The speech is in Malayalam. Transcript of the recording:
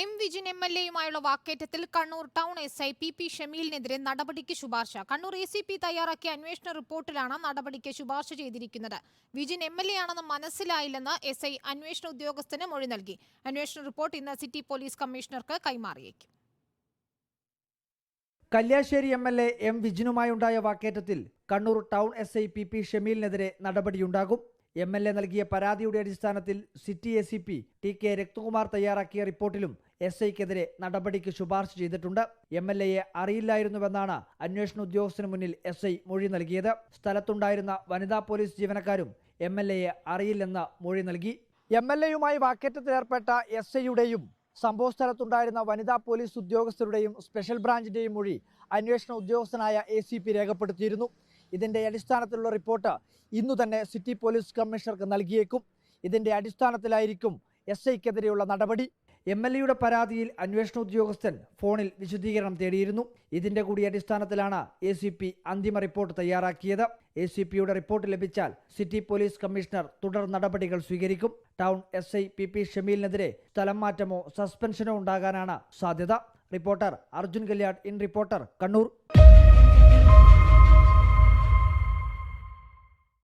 എം വിജിൻ എം എൽ എയുമായുള്ള വാക്കേറ്റത്തിൽ Kannur town S I P P ഷമീലിനെതിരെ നടപടിക്ക് ശുപാർശ. കണ്ണൂർ എ സി പി തയ്യാറാക്കിയ അന്വേഷണ റിപ്പോർട്ടിലാണ് നടപടിക്ക് ശുപാർശ ചെയ്തിരിക്കുന്നത്. വിജിൻ എം എൽ എ ആണെന്ന് മനസ്സിലായില്ലെന്ന് എസ് ഐ അന്വേഷണ ഉദ്യോഗസ്ഥന് മൊഴി നൽകി. അന്വേഷണ റിപ്പോർട്ട് ഇന്ന് സിറ്റി പോലീസ് കമ്മീഷണർക്ക് കൈമാറിയേക്കും. Kalliasseri M L A M വിജിനുമായുണ്ടായ വാക്കേറ്റത്തിൽ Kannur town S I P P ഷമീലിനെതിരെ നടപടിയുണ്ടാകും. എം എൽ എ നൽകിയ പരാതിയുടെ അടിസ്ഥാനത്തിൽ city A C P T K Rakthakumar തയ്യാറാക്കിയ റിപ്പോർട്ടിലും എസ് ഐക്കെതിരെ നടപടിക്ക് ശുപാർശ ചെയ്തിട്ടുണ്ട്. എം എൽ എയെ അറിയില്ലായിരുന്നുവെന്നാണ് അന്വേഷണ ഉദ്യോഗസ്ഥന് മുന്നിൽ എസ് ഐ മൊഴി നൽകിയത്. സ്ഥലത്തുണ്ടായിരുന്ന വനിതാ പോലീസ് ജീവനക്കാരും എം എൽ എയെ അറിയില്ലെന്ന് മൊഴി നൽകി. എം എൽ എയുമായി വാക്കേറ്റത്തിലേർപ്പെട്ട എസ് ഐയുടെയും സംഭവ സ്ഥലത്തുണ്ടായിരുന്ന വനിതാ പോലീസ് ഉദ്യോഗസ്ഥരുടെയും സ്പെഷ്യൽ ബ്രാഞ്ചിന്റെയും മൊഴി അന്വേഷണ ഉദ്യോഗസ്ഥനായ എ രേഖപ്പെടുത്തിയിരുന്നു. ഇതിന്റെ അടിസ്ഥാനത്തിലുള്ള റിപ്പോർട്ട് ഇന്നു തന്നെ സിറ്റി പോലീസ് കമ്മീഷണർക്ക് നൽകിയേക്കും. ഇതിന്റെ അടിസ്ഥാനത്തിലായിരിക്കും എസ് ഐക്കെതിരെയുള്ള നടപടി. എം എൽ എയുടെ പരാതിയിൽ അന്വേഷണ ഉദ്യോഗസ്ഥൻ ഫോണിൽ വിശദീകരണം തേടിയിരുന്നു. ഇതിന്റെ കൂടി അടിസ്ഥാനത്തിലാണ് എ സി പി അന്തിമ റിപ്പോർട്ട് തയ്യാറാക്കിയത്. എ സി പിയുടെ റിപ്പോർട്ട് ലഭിച്ചാൽ സിറ്റി പോലീസ് കമ്മീഷണർ തുടർ നടപടികൾ സ്വീകരിക്കും. Town S I P P ഷമീലിനെതിരെ സ്ഥലം മാറ്റമോ സസ്പെൻഷനോ ഉണ്ടാകാനാണ് സാധ്യത. Reporter Arjun Kalyad in reporter Kannur.